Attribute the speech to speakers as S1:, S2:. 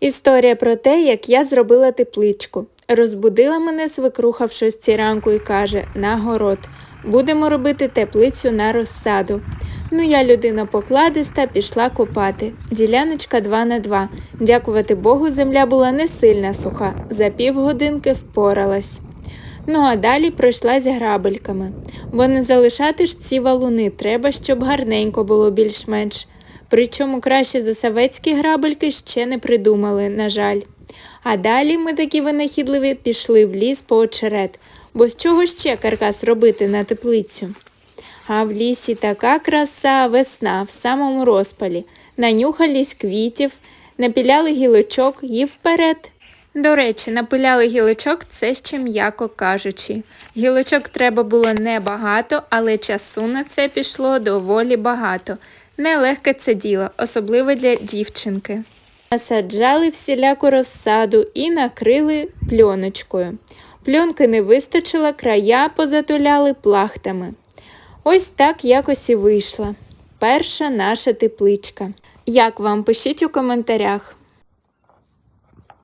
S1: Історія про те, як я зробила тепличку. Розбудила мене свекруха в шостій ранку і каже: на город, будемо робити теплицю на розсаду. Ну, я людина покладиста, пішла копати. Діляночка 2 на 2. Дякувати Богу, земля була не сильно суха. За півгодинки впоралась. Ну а далі пройшлась грабельками, бо не залишати ж ці валуни треба, щоб гарненько було більш-менш. Причому краще за савецькі грабельки ще не придумали, на жаль. А далі ми такі винахідливі пішли в ліс по очерет, бо з чого ще каркас робити на теплицю? А в лісі така краса, весна в самому розпалі. Нанюхались квітів, напіляли гілочок і вперед. До речі, напиляли гілочок це ще м'яко кажучи. Гілочок треба було небагато, але часу на це пішло доволі багато. Нелегке це діло, особливо для дівчинки. Насаджали всіляку розсаду і накрили пльоночкою. Пльонки не вистачило, края позатуляли плахтами. Ось так якось і вийшла. Перша наша тепличка. Як вам пишіть у коментарях.